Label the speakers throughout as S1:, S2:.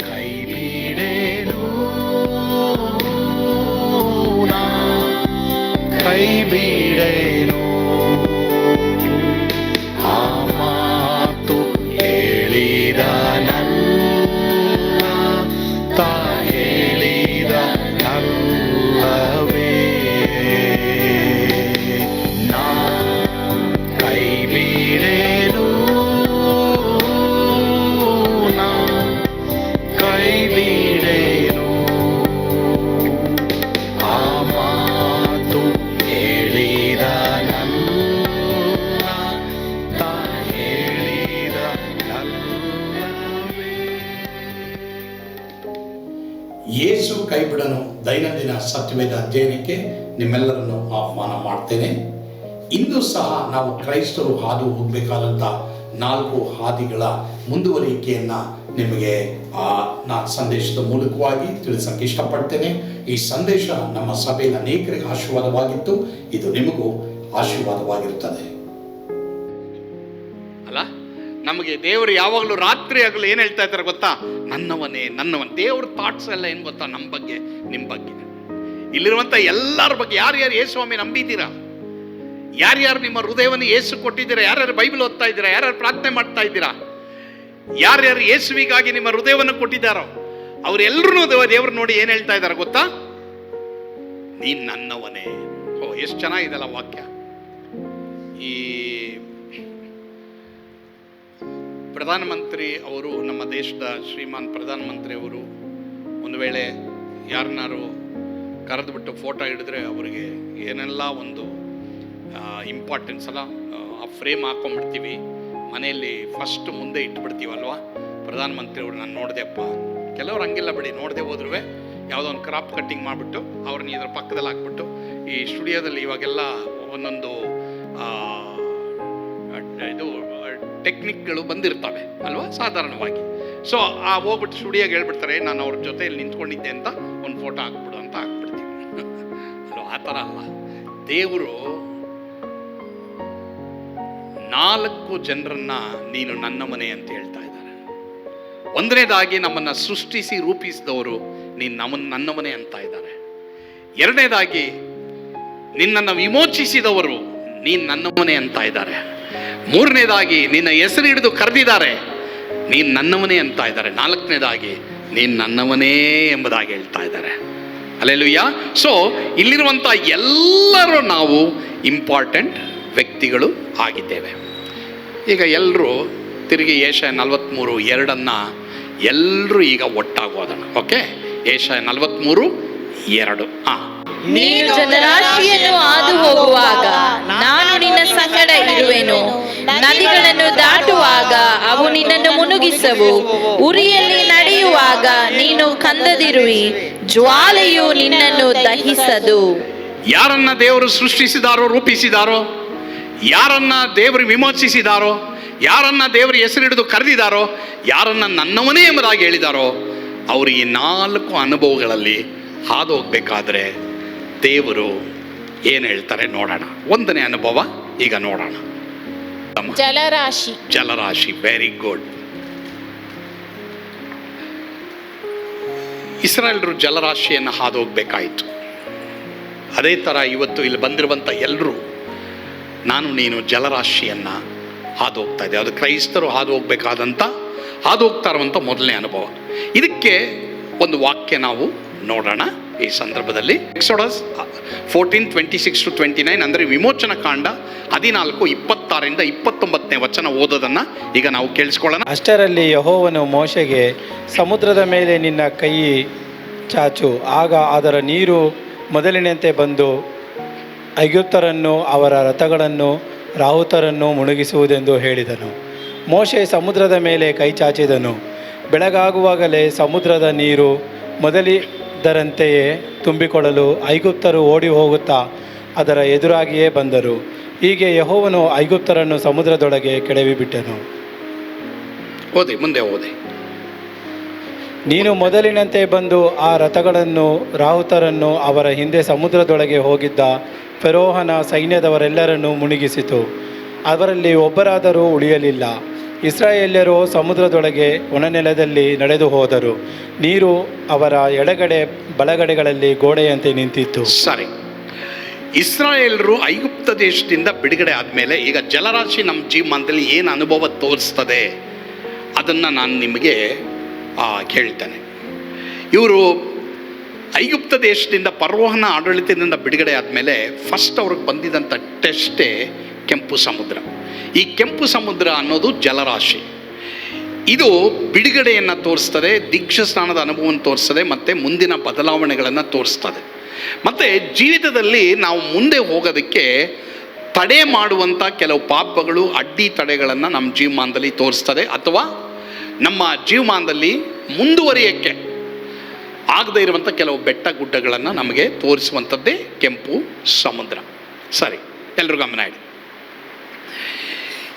S1: ಕೈ ಬಿಡೇನು
S2: ನಿಮ್ಮೆಲ್ಲರನ್ನು ಆಹ್ವಾನ ಮಾಡ್ತೇನೆ. ಇಂದು ಸಹ ನಾವು ಕ್ರೈಸ್ತರು ಹಾದು ಹೋಗಬೇಕಾದಂಥ ನಾಲ್ಕು ಹಾದಿಗಳ ಮುಂದುವರಿಕೆಯನ್ನು ನಿಮಗೆ, ಆ ನಾ ಸಂದೇಶದ ಮೂಲಕವಾಗಿ ತಿಳಿಸೋಕ್ಕೆ ಇಷ್ಟಪಡ್ತೇನೆ. ಈ ಸಂದೇಶ ನಮ್ಮ ಸಭೆಯಲ್ಲಿ ಅನೇಕರಿಗೆ ಆಶೀರ್ವಾದವಾಗಿತ್ತು. ಇದು ನಿಮಗೂ ಆಶೀರ್ವಾದವಾಗಿರುತ್ತದೆ.
S3: ಅಲ್ಲ, ನಮಗೆ ದೇವರು ಯಾವಾಗಲೂ ರಾತ್ರಿ ಆಗಲೂ ಏನು ಹೇಳ್ತಾ ಇದ್ದಾರೆ ಗೊತ್ತಾ? ನನ್ನವನೇ, ನನ್ನವನ್. ದೇವ್ರ ಥಾಟ್ಸ್ ಎಲ್ಲ ಏನು ಗೊತ್ತಾ? ನಮ್ಮ ಬಗ್ಗೆ ನಿಮ್ಮ ಬಗ್ಗೆ. ಇಲ್ಲಿರುವಂಥ ಎಲ್ಲರ ಬಗ್ಗೆ ಯಾರ್ಯಾರು ಯೇಸು ಸ್ವಾಮಿ ನಂಬಿದ್ದೀರಾ? ಯಾರ್ಯಾರು ನಿಮ್ಮ ಹೃದಯವನ್ನು ಯೇಸು ಕೊಟ್ಟಿದ್ದೀರಾ? ಯಾರ್ಯಾರು ಬೈಬಲ್ ಓದ್ತಾ ಇದ್ದೀರಾ? ಯಾರ್ಯಾರು ಪ್ರಾರ್ಥನೆ ಮಾಡ್ತಾ ಇದ್ದೀರಾ? ಯಾರ್ಯಾರು ಯೇಸುವಿಗಾಗಿ ನಿಮ್ಮ ಹೃದಯವನ್ನು ಕೊಟ್ಟಿದ್ದಾರೋ ಅವರೆಲ್ಲರೂ ದೇವರು ನೋಡಿ ಏನು ಹೇಳ್ತಾ ಇದ್ದಾರೆ ಗೊತ್ತಾ? ನೀನ್ ನನ್ನವನೇ. ಓ, ಎಷ್ಟು ಚೆನ್ನಾಗಿದೆಲ್ಲ ವಾಕ್ಯ. ಈ ಪ್ರಧಾನಮಂತ್ರಿ ಅವರು ನಮ್ಮ ದೇಶದ ಶ್ರೀಮಾನ್ ಪ್ರಧಾನಮಂತ್ರಿ ಅವರು ಒಂದು ವೇಳೆ ಯಾರನ್ನಾರು ಕರೆದುಬಿಟ್ಟು ಫೋಟೋ ಹಿಡಿದ್ರೆ ಅವರಿಗೆ ಏನೆಲ್ಲ ಒಂದು ಇಂಪಾರ್ಟೆನ್ಸ್ ಅಲ್ಲ, ಆ ಫ್ರೇಮ್ ಹಾಕೊಂಡ್ಬಿಡ್ತೀವಿ. ಮನೆಯಲ್ಲಿ ಫಸ್ಟ್ ಮುಂದೆ ಇಟ್ಬಿಡ್ತೀವಲ್ವಾ? ಪ್ರಧಾನಮಂತ್ರಿ ಅವರು ನಾನು ನೋಡಿದೆಪ್ಪ ಕೆಲವ್ರು ಹಂಗಿಲ್ಲ ಬಿಡಿ, ನೋಡದೆ ಹೋದ್ರೂ ಯಾವುದೋ ಒಂದು ಕ್ರಾಪ್ ಕಟ್ಟಿಂಗ್ ಮಾಡಿಬಿಟ್ಟು ಅವ್ರನ್ನ ಇದ್ರ ಪಕ್ಕದಲ್ಲಿ ಹಾಕ್ಬಿಟ್ಟು ಈ ಸ್ಟುಡಿಯೋದಲ್ಲಿ ಇವಾಗೆಲ್ಲ ಒಂದೊಂದು ಇದು ಟೆಕ್ನಿಕ್ಗಳು ಬಂದಿರ್ತವೆ ಅಲ್ವಾ? ಸಾಧಾರಣವಾಗಿ. ಸೊ ಆ ಹೋಗ್ಬಿಟ್ಟು ಸ್ಟುಡಿಯೋಗೆ ಹೇಳ್ಬಿಡ್ತಾರೆ, ನಾನು ಅವ್ರ ಜೊತೆಯಲ್ಲಿ ನಿಂತ್ಕೊಂಡಿದ್ದೆ ಅಂತ ಒಂದು ಫೋಟೋ ಹಾಕ್ಬಿಡ್ತೀವಿ ಅಲ್ಲ ದೇವರು ನಾಲ್ಕು ಜನರನ್ನ ನೀನು ನನ್ನ ಮನೆ ಅಂತ ಹೇಳ್ತಾ ಇದ್ದಾರೆ. ಒಂದನೇದಾಗಿ ನಮ್ಮನ್ನ ಸೃಷ್ಟಿಸಿ ರೂಪಿಸಿದವರು ನೀನು ನಮ್ಮನ್ನ ನನ್ನ ಮನೆ ಅಂತ ಇದ್ದಾರೆ. ಎರಡನೇದಾಗಿ ನಿನ್ನನ್ನು ವಿಮೋಚಿಸಿದವರು ನೀನು ನನ್ನ ಮನೆ ಅಂತ ಇದ್ದಾರೆ. ಮೂರನೇದಾಗಿ ನಿನ್ನ ಹೆಸರು ಹಿಡಿದು ಕರೆದಿದ್ದಾರೆ ನೀನು ನನ್ನವನೇ ಅಂತ ಇದ್ದಾರೆ. ನಾಲ್ಕನೇದಾಗಿ ನೀನು ನನ್ನವನೇ ಎಂಬುದಾಗಿ ಹೇಳ್ತಾ ಇದ್ದಾರೆ. ಅಲ್ಲೆಲ್ಲುಯ್ಯ ಸೊ ಇಲ್ಲಿರುವಂಥ ಎಲ್ಲರೂ ನಾವು ಇಂಪಾರ್ಟೆಂಟ್ ವ್ಯಕ್ತಿಗಳು ಆಗಿದ್ದೇವೆ. ಈಗ ಎಲ್ಲರೂ ತಿರುಗಿ ಏಷ ನಲವತ್ತ್ಮೂರು ಎರಡನ್ನು ಎಲ್ಲರೂ ಈಗ ಒಟ್ಟಾಗೋದಣ. ಓಕೆ ಏಷ ನಲವತ್ತ್ಮೂರು ಎರಡು. ಹಾಂ
S4: ನೀನು ಜನರಾಶಿಯನ್ನು ಹಾದು ಹೋಗುವಾಗ ನಾನು ನಿನ್ನ ಸಂಗಡ ಇರುವೆನು. ನದಿಗಳನ್ನು ದಾಟುವಾಗ ಅವು ನಿನ್ನನ್ನು ಮುನುಗಿಸವು. ಉರಿಯಲ್ಲಿ ನಡೆಯುವಾಗ ನೀನು ಕಂದದಿರುವಿ. ಜ್ವಾಲೆಯು ನಿನ್ನನ್ನು ದಹಿಸದು.
S3: ಯಾರನ್ನ ದೇವರು ಸೃಷ್ಟಿಸಿದಾರೋ ರೂಪಿಸಿದಾರೋ ಯಾರನ್ನ ದೇವರು ವಿಮೋಚಿಸಿದಾರೋ ಯಾರನ್ನ ದೇವರು ಹೆಸರಿಡಿದು ಕರೆದಿದಾರೋ ಕರೆದಿದ್ದಾರೋ ಯಾರನ್ನ ನನ್ನವನೇ ಎಂಬುದಾಗಿ ಹೇಳಿದಾರೋ ಅವರು ಈ ನಾಲ್ಕು ಅನುಭವಗಳಲ್ಲಿ ಹಾದು ಹೋಗ್ಬೇಕಾದ್ರೆ ದೇವರು ಏನು ಹೇಳ್ತಾರೆ ನೋಡೋಣ. ಒಂದನೇ ಅನುಭವ ಈಗ ನೋಡೋಣ.
S4: ಜಲರಾಶಿ.
S3: ಜಲರಾಶಿ ವೆರಿ ಗುಡ್ ಇಸ್ರಾಯೇಲ್ರು ಜಲರಾಶಿಯನ್ನು ಹಾದು ಹೋಗಬೇಕಾಯಿತು ಅದೇ ಥರ ಇವತ್ತು ಇಲ್ಲಿ ಬಂದಿರುವಂಥ ಎಲ್ಲರೂ ನಾನು ನೀನು ಜಲರಾಶಿಯನ್ನು ಹಾದು ಹೋಗ್ತಾ ಇದ್ದೆ. ಅದು ಕ್ರೈಸ್ತರು ಹಾದು ಹೋಗ್ಬೇಕಾದಂಥ ಹಾದು ಹೋಗ್ತಾ ಇರುವಂಥ ಮೊದಲನೇ ಅನುಭವ. ಇದಕ್ಕೆ ಒಂದು ವಾಕ್ಯ ನಾವು ನೋಡೋಣ. ಈ ಸಂದರ್ಭದಲ್ಲಿ Exodus fourteen twenty six to twenty nine ಅಂದರೆ ವಿಮೋಚನ ಕಾಂಡ ಹದಿನಾಲ್ಕು, ಇಪ್ಪತ್ತಾರರಿಂದ ಇಪ್ಪತ್ತೊಂಬತ್ತನೇ ವಚನ ಓದೋದನ್ನು ಈಗ ನಾವು ಕೇಳಿಸ್ಕೊಳ್ಳೋಣ.
S5: ಅಷ್ಟರಲ್ಲಿ ಯಹೋವನು ಮೋಶೆಗೆ, ಸಮುದ್ರದ ಮೇಲೆ ನಿನ್ನ ಕೈ ಚಾಚು, ಆಗ ಅದರ ನೀರು ಮೊದಲಿನಂತೆ ಬಂದು ಐಗುಪ್ತರನ್ನು, ಅವರ ರಥಗಳನ್ನು, ರಾಹುತರನ್ನು ಮುಳುಗಿಸುವುದೆಂದು ಹೇಳಿದನು. ಮೋಶೆ ಸಮುದ್ರದ ಮೇಲೆ ಕೈ ಚಾಚಿದನು. ಬೆಳಗಾಗುವಾಗಲೇ ಸಮುದ್ರದ ನೀರು ಮೊದಲಿದ್ದರಂತೆಯೇ ತುಂಬಿಕೊಳ್ಳಲು ಐಗುಪ್ತರು ಓಡಿ ಹೋಗುತ್ತಾ ಅದರ ಎದುರಾಗಿಯೇ ಬಂದರು ಹೀಗೆ ಯಹೋವನು ಐಗುಪ್ತರನ್ನು ಸಮುದ್ರದೊಳಗೆ ಕೆಡವಿಬಿಟ್ಟನು
S3: ಓದಿ ಮುಂದೆ ಓದಿ
S5: ನೀನು ಮೊದಲಿನಂತೆ ಬಂದು ಆ ರಥಗಳನ್ನು ರಾಹುತರನ್ನು ಅವರ ಹಿಂದೆ ಸಮುದ್ರದೊಳಗೆ ಹೋಗಿದ್ದ ಫೆರೋಹನ ಸೈನ್ಯದವರೆಲ್ಲರನ್ನು ಮುಣುಗಿಸಿತು ಅವರಲ್ಲಿ ಒಬ್ಬರಾದರೂ ಉಳಿಯಲಿಲ್ಲ ಇಸ್ರಾಯೇಲ್ಯರು ಸಮುದ್ರದೊಳಗೆ ಒಣನೆಲದಲ್ಲಿ ನಡೆದು ಹೋದರು. ನೀರು ಅವರ ಎಡಗಡೆ ಬಲಗಡೆಗಳಲ್ಲಿ ಗೋಡೆಯಂತೆ ನಿಂತಿತ್ತು.
S3: ಸರಿ. ಇಸ್ರಾಯೇಲರು ಐಗುಪ್ತ ದೇಶದಿಂದ ಬಿಡುಗಡೆ ಆದಮೇಲೆ ಈಗ ಜಲರಾಶಿ ನಮ್ಮ ಜೀವನದಲ್ಲಿ ಏನು ಅನುಭವ ತೋರಿಸ್ತದೆ ಅದನ್ನು ನಾನು ನಿಮಗೆ ಹೇಳ್ತೇನೆ. ಇವರು ಐಗುಪ್ತ ದೇಶದಿಂದ ಪರ್ವಹನ ಆಡಳಿತದಿಂದ ಬಿಡುಗಡೆ ಆದಮೇಲೆ ಫಸ್ಟ್ ಅವ್ರಿಗೆ ಬಂದಿದ್ದಂಥ ಟೆಸ್ಟೇ ಕೆಂಪು ಸಮುದ್ರ. ಈ ಕೆಂಪು ಸಮುದ್ರ ಅನ್ನೋದು ಜಲರಾಶಿ. ಇದು ಬಿಡುಗಡೆಯನ್ನು ತೋರಿಸ್ತದೆ, ದೀಕ್ಷಾ ಸ್ನಾನದ ಅನುಭವವನ್ನು ತೋರಿಸ್ತದೆ, ಮತ್ತು ಮುಂದಿನ ಬದಲಾವಣೆಗಳನ್ನು ತೋರಿಸ್ತದೆ. ಮತ್ತು ಜೀವಿತದಲ್ಲಿ ನಾವು ಮುಂದೆ ಹೋಗೋದಕ್ಕೆ ತಡೆ ಮಾಡುವಂಥ ಕೆಲವು ಪಾಪಗಳು, ಅಡ್ಡಿ ತಡೆಗಳನ್ನು ನಮ್ಮ ಜೀವಮಾನದಲ್ಲಿ ತೋರಿಸ್ತದೆ. ಅಥವಾ ನಮ್ಮ ಜೀವಮಾನದಲ್ಲಿ ಮುಂದುವರಿಯೋಕ್ಕೆ ಆಗದೇ ಇರುವಂಥ ಕೆಲವು ಬೆಟ್ಟ ಗುಡ್ಡಗಳನ್ನು ನಮಗೆ ತೋರಿಸುವಂಥದ್ದೇ ಕೆಂಪು ಸಮುದ್ರ. ಸರಿ ಎಲ್ಲರೂ ಗಮನ ಇಡಿ.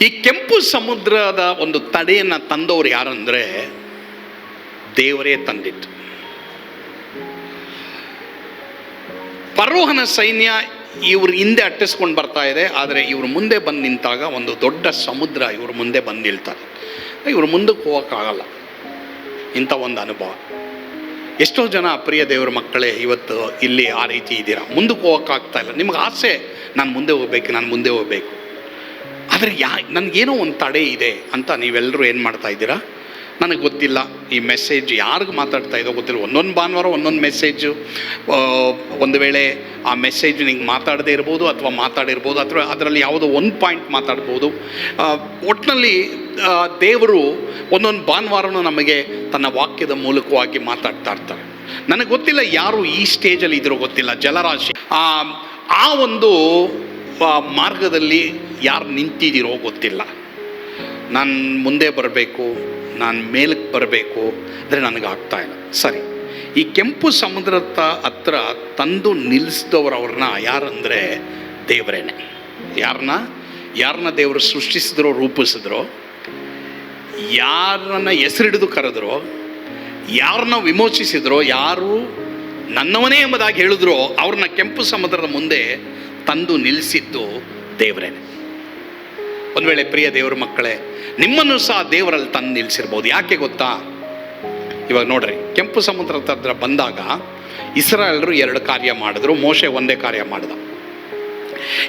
S3: ಈ ಕೆಂಪು ಸಮುದ್ರದ ಒಂದು ತಡೆಯನ್ನು ತಂದವರು ಯಾರಂದರೆ ದೇವರೇ ತಂದಿತ್ತು ಪರೋಹನ ಸೈನ್ಯ ಇವ್ರ ಹಿಂದೆ ಅಟ್ಟಿಸ್ಕೊಂಡು ಬರ್ತಾ ಇದೆ, ಆದರೆ ಇವರು ಮುಂದೆ ಬಂದು ನಿಂತಾಗ ಒಂದು ದೊಡ್ಡ ಸಮುದ್ರ ಇವ್ರ ಮುಂದೆ ಬಂದು ನಿಲ್ತಾರೆ ಇವರು ಮುಂದಕ್ಕೆ ಹೋಗೋಕ್ಕಾಗಲ್ಲ. ಇಂಥ ಒಂದು ಅನುಭವ. ಎಷ್ಟೋ ಜನ ಪ್ರಿಯ ದೇವರ ಮಕ್ಕಳೇ, ಇವತ್ತು ಇಲ್ಲಿ ಆ ರೀತಿ ಇದ್ದೀರಾ ಮುಂದಕ್ಕೆ ಹೋಗೋಕ್ಕಾಗ್ತಾ ಇಲ್ಲ. ನಿಮ್ಗೆ ಆಸೆ, ನಾನು ಮುಂದೆ ಹೋಗ್ಬೇಕು, ನಾನು ಮುಂದೆ ಹೋಗ್ಬೇಕು. ಆದರೆ ಯಾ, ನನಗೇನೋ ಒಂದು ತಡೆ ಇದೆ ಅಂತ ನೀವೆಲ್ಲರೂ ಏನು ಮಾಡ್ತಾ ಇದ್ದೀರಾ? ನನಗೆ ಗೊತ್ತಿಲ್ಲ. ಈ ಮೆಸೇಜ್ ಯಾರಿಗೂ ಮಾತಾಡ್ತಾ ಇದೋ ಗೊತ್ತಿಲ್ಲ. ಒಂದೊಂದು ಭಾನುವಾರ ಒಂದೊಂದು ಮೆಸೇಜು ಒಂದು ವೇಳೆ ಆ ಮೆಸೇಜ್ ನಿಂಗೆ ಮಾತಾಡದೇ ಇರ್ಬೋದು ಅಥವಾ ಮಾತಾಡಿರ್ಬೋದು, ಅಥವಾ ಅದರಲ್ಲಿ ಯಾವುದೋ ಒಂದು ಪಾಯಿಂಟ್ ಮಾತಾಡ್ಬೋದು. ಒಟ್ಟಿನಲ್ಲಿ ದೇವರು ಒಂದೊಂದು ಭಾನುವಾರನೂ ನಮಗೆ ತನ್ನ ವಾಕ್ಯದ ಮೂಲಕವಾಗಿ ಮಾತಾಡ್ತಾ ಇರ್ತಾರೆ. ನನಗೆ ಗೊತ್ತಿಲ್ಲ ಯಾರು ಈ ಸ್ಟೇಜಲ್ಲಿ ಇದ್ರೂ ಗೊತ್ತಿಲ್ಲ. ಜಲರಾಶಿ, ಆ ಒಂದು ಮಾರ್ಗದಲ್ಲಿ ಯಾರು ನಿಂತಿದ್ದೀರೋ ಗೊತ್ತಿಲ್ಲ. ನಾನು ಮುಂದೆ ಬರಬೇಕು, ನಾನು ಮೇಲಕ್ಕೆ ಬರಬೇಕು ಅಂದರೆ ನನಗೆ ಆಗ್ತಾ ಇಲ್ಲ. ಸರಿ, ಈ ಕೆಂಪು ಸಮುದ್ರದ ಹತ್ರ ತಂದು ನಿಲ್ಲಿಸಿದವರು ಅವ್ರನ್ನ ಯಾರಂದರೆ ದೇವರೇನೆ. ಯಾರನ್ನ ಯಾರನ್ನ ದೇವರು ಸೃಷ್ಟಿಸಿದ್ರೋ, ರೂಪಿಸಿದ್ರೋ, ಯಾರನ್ನ ಹೆಸರಿಡಿದು ಕರೆದ್ರೋ ಯಾರನ್ನ ವಿಮೋಚಿಸಿದ್ರೋ, ಯಾರು ನನ್ನವನೇ ಎಂಬುದಾಗಿ ಹೇಳಿದ್ರು ಅವ್ರನ್ನ ಕೆಂಪು ಸಮುದ್ರದ ಮುಂದೆ ತಂದು ನಿಲ್ಲಿಸಿದ್ದು ದೇವರೇನೆ. ಒಂದು ವೇಳೆ ಪ್ರಿಯ ದೇವರ ಮಕ್ಕಳೇ, ನಿಮ್ಮನ್ನು ಸಹ ದೇವರಲ್ಲಿ ತಂದು ನಿಲ್ಲಿಸಿರ್ಬೋದು. ಯಾಕೆ ಗೊತ್ತಾ? ಇವಾಗ ನೋಡ್ರಿ, ಕೆಂಪು ಸಮುದ್ರ ಹತ್ರ ಬಂದಾಗ ಇಸ್ರಾಯೇಲರು ಎರಡು ಕಾರ್ಯ ಮಾಡಿದ್ರು, ಮೋಶೆ ಒಂದೇ ಕಾರ್ಯ ಮಾಡಿದ.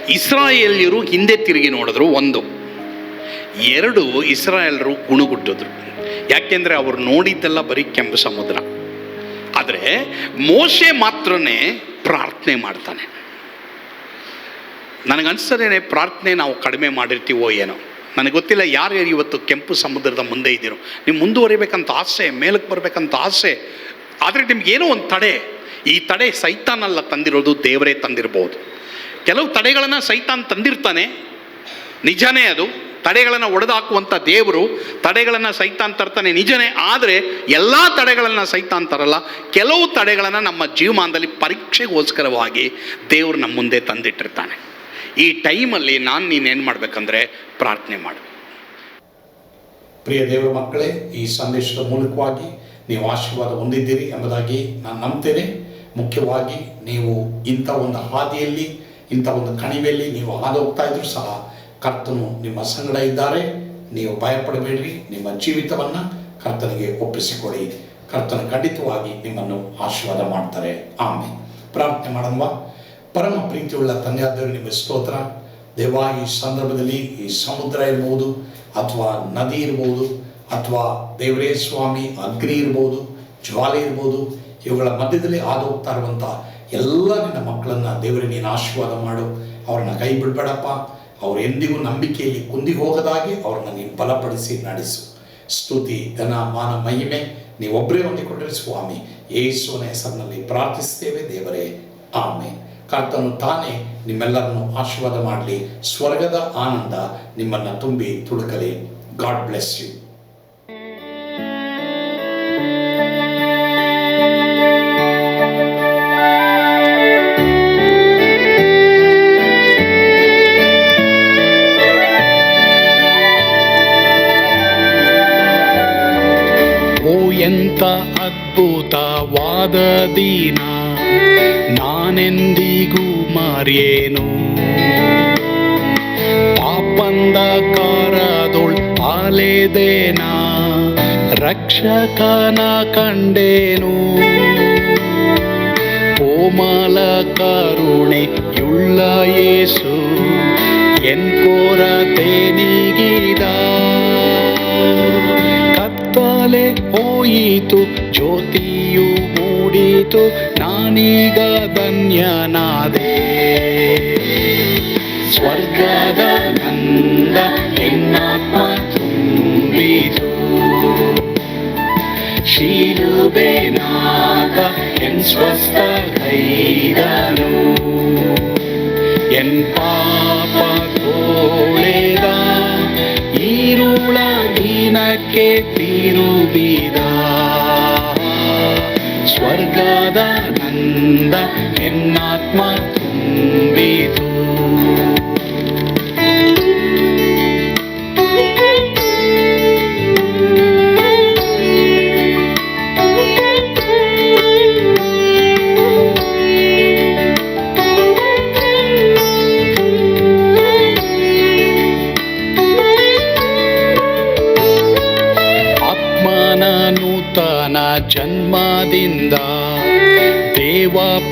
S3: ಇಸ್ರಾಯೇಲ್ಯರು ಹಿಂದೆ ತಿರುಗಿ ನೋಡಿದ್ರು ಒಂದು. ಎರಡು ಇಸ್ರಾಯೇಲರು ಗುಣಗುಟ್ಟಿದ್ರು. ಯಾಕೆಂದರೆ ಅವರು ನೋಡಿದ್ದೆಲ್ಲ ಬರೀ ಕೆಂಪು ಸಮುದ್ರ. ಆದರೆ ಮೋಶೆ ಮಾತ್ರನೇ ಪ್ರಾರ್ಥನೆ ಮಾಡ್ತಾನೆ. ನನಗನ್ಸ್ತದೇನೆ ಪ್ರಾರ್ಥನೆ ನಾವು ಕಡಿಮೆ ಮಾಡಿರ್ತೀವೋ ಏನೋ. ನನಗೆ ಗೊತ್ತಿಲ್ಲ ಯಾರು ಯಾರು ಇವತ್ತು ಕೆಂಪು ಸಮುದ್ರದ ಮುಂದೆ ಇದ್ದೀರೋ. ನೀವು ಮುಂದುವರಿಬೇಕಂತ ಆಸೆ, ಮೇಲಕ್ಕೆ ಬರಬೇಕಂತ ಆಸೆ. ಆದರೆ ನಿಮ್ಗೇನೋ ಒಂದು ತಡೆ. ಈ ತಡೆ ಸೈತಾನಲ್ಲ ತಂದಿರೋದು, ದೇವರೇ ತಂದಿರ್ಬೋದು. ಕೆಲವು ತಡೆಗಳನ್ನು ಸೈತಾನ್ ತಂದಿರ್ತಾನೆ. ನಿಜನೇ ಅದು. ತಡೆಗಳನ್ನು ಒಡೆದಾಕುವಂಥ ದೇವರು ತಡೆಗಳನ್ನು ಸೈತಾನ್ ತರ್ತಾನೆ ನಿಜನೇ. ಆದರೆ ಎಲ್ಲ ತಡೆಗಳನ್ನು ಸೈತಾನ್ ತರಲ್ಲ. ಕೆಲವು ತಡೆಗಳನ್ನು ನಮ್ಮ ಜೀವಮಾನದಲ್ಲಿ ಪರೀಕ್ಷೆಗೋಸ್ಕರವಾಗಿ ದೇವರು ನಮ್ಮ ಮುಂದೆ ತಂದಿಟ್ಟಿರ್ತಾನೆ. ಈ ಟೈಮಲ್ಲಿ ನಾನು ನೀನೇನು ಮಾಡಬೇಕಂದ್ರೆ ಪ್ರಾರ್ಥನೆ ಮಾಡು.
S2: ಪ್ರಿಯ ದೇವರ ಮಕ್ಕಳೇ, ಈ ಸಂದೇಶದ ಮೂಲಕವಾಗಿ ನೀವು ಆಶೀರ್ವಾದ ಹೊಂದಿದ್ದೀರಿ ಎಂಬುದಾಗಿ ನಾನು ನಂಬ್ತೇನೆ. ಮುಖ್ಯವಾಗಿ ನೀವು ಇಂಥ ಒಂದು ಹಾದಿಯಲ್ಲಿ, ಇಂಥ ಒಂದು ಕಣಿವೆಯಲ್ಲಿ ನೀವು ಹಾದು ಹೋಗ್ತಾ ಇದ್ರು ಸಹ ಕರ್ತನು ನಿಮ್ಮ ಸಂಗಡ ಇದ್ದಾರೆ. ನೀವು ಭಯಪಡಬೇಡ್ರಿ, ನಿಮ್ಮ ಜೀವಿತವನ್ನು ಕರ್ತನಿಗೆ ಒಪ್ಪಿಸಿಕೊಡಿ. ಕರ್ತನು ಖಂಡಿತವಾಗಿ ನಿಮ್ಮನ್ನು ಆಶೀರ್ವಾದ ಮಾಡ್ತಾರೆ. ಆಮೇಲೆ ಪ್ರಾರ್ಥನೆ ಮಾಡಲ್ವಾ ಪರಮ ಪ್ರೀತಿಯುಳ್ಳ ತಂದೆಯಾದರೂ ನಿಮ್ಮ ಸ್ತೋತ್ರ. ದೇವ, ಈ ಸಂದರ್ಭದಲ್ಲಿ ಈ ಸಮುದ್ರ ಇರ್ಬೋದು, ಅಥವಾ ನದಿ ಇರ್ಬೋದು, ಅಥವಾ ದೇವರೇ ಸ್ವಾಮಿ, ಅಗ್ನಿ ಇರ್ಬೋದು, ಜ್ವಾಲೆ ಇರ್ಬೋದು, ಇವುಗಳ ಮಧ್ಯದಲ್ಲಿ ಹಾದು ಹೋಗ್ತಾ ಇರುವಂಥ ಎಲ್ಲ ನಿನ್ನ ಮಕ್ಕಳನ್ನು ದೇವರೇ ನೀನು ಆಶೀರ್ವಾದ ಮಾಡು. ಅವ್ರನ್ನ ಕೈ ಬಿಡಬೇಡಪ್ಪ. ಅವ್ರ ಎಂದಿಗೂ ನಂಬಿಕೆಯಲ್ಲಿ ಕುಂದಿ ಹೋಗದಾಗಿ ಅವ್ರನ್ನ ನೀನು ಬಲಪಡಿಸಿ ನಡೆಸು. ಸ್ತುತಿ, ಧನ, ಮಾನ, ಮಹಿಮೆ ನೀವೊಬ್ಬರೇ ಹೊಂದಿಕೊಂಡ್ರೆ ಸ್ವಾಮಿ. ಯೇಸುವನ ಹೆಸರಿನಲ್ಲಿ ಪ್ರಾರ್ಥಿಸ್ತೇವೆ ದೇವರೇ. ಆಮೆ ಕರ್ತನು ತಾನೇ ನಿಮ್ಮೆಲ್ಲರನ್ನು ಆಶೀರ್ವಾದ ಮಾಡಲಿ. ಸ್ವರ್ಗದ ಆನಂದ ನಿಮ್ಮನ್ನು ತುಂಬಿ ತುಳುಕಲಿ. God bless you.
S1: ಎಂತ ಅದ್ಭುತವಾದ ದಿನ. ನಾನೆಂದಿಗೂ ಮಾರಿಯೇನು? ಪಾಪಂದ ಕಾರದೊಳ್ ಅಲೆ
S3: ಬೇದೇನ ರಕ್ಷಕನ ಕಂಡೇನು? ಕೋಮಲ ಕರುಣೆಯುಳ್ಳ ಯೇಸು ಎನ್ ತೇನಿಗಿದ? ನೀಗಿದ ಕತ್ತಲೆ ಹೋಯಿತು, ಜ್ಯೋತಿಯು ಮೂಡಿತು, ನಾನೀಗ ಧನ್ಯನಾದೆ ಸ್ವರ್ಗದ ನಂದ ನಿನ್ನಾತ್ಮ ತುಂಬಿತು ಶಿಲುಬೆ ನಾಗ ಎನ್ ಸ್ವಸ್ಥ ಕೈದನು என் பாப கோளேதா இருள நீனக்கே தீருபிதா ஸ்வர்கதா ನಂದ ಎನ್ನಾತ್ಮ ತುಂಬಿತು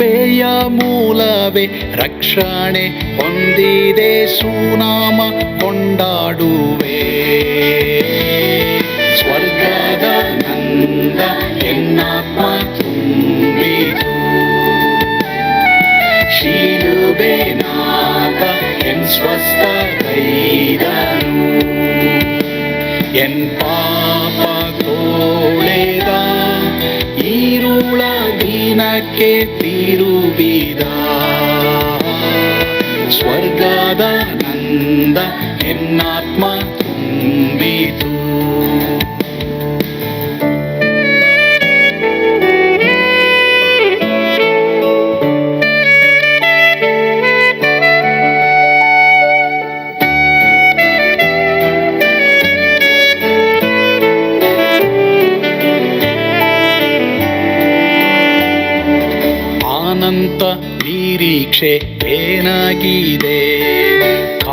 S3: ಕೃಪೆಯ ಮೂಲವೇ ರಕ್ಷಣೆ ಹೊಂದಿದೆ ಸುನಾಮ ಕೊಂಡಾಡುವೆ. ಸ್ವರ್ಗದ ನಂದ ಎನ್ನಾತ್ಮ ತುಂಬಿತು. ಶಿಲುಬೆ ನಾಗ ಎನ್ ಸ್ವಸ್ಥ ಕೈದನು ಎನ್ ಪಾಪ ತೋಳೆದ ಈರುಳ ದಿನಕ್ಕೆ ನಂದ ಎನ್ನಾತ್ಮ ತುಂಬಿತು. ನಿರೀಕ್ಷೆ ಏನಾಗಿದೆ?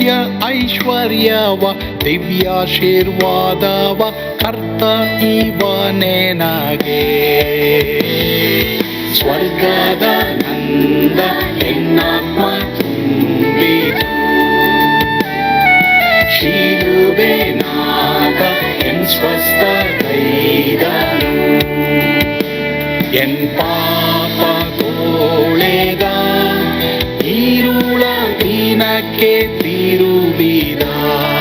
S3: ಐಕ್ಯ ಐಶ್ವರ್ಯವ, ದಿವ್ಯಾಶೀರ್ವಾದವ, ಕರ್ತ ಇವನೇನಾಗೆ ಸ್ವರ್ಗದ ನಂದ ಎನ್ನಾತ್ಮ ತುಂಬಿತು ನಾಗ ಎನ್ ಸ್ವಸ್ಥ ಕೈದನು. ಎನ್ ಪಾಪ ತೋಳೆದ, ಈರುಳ ದಿನಕ್ಕೆ திரும்பினார்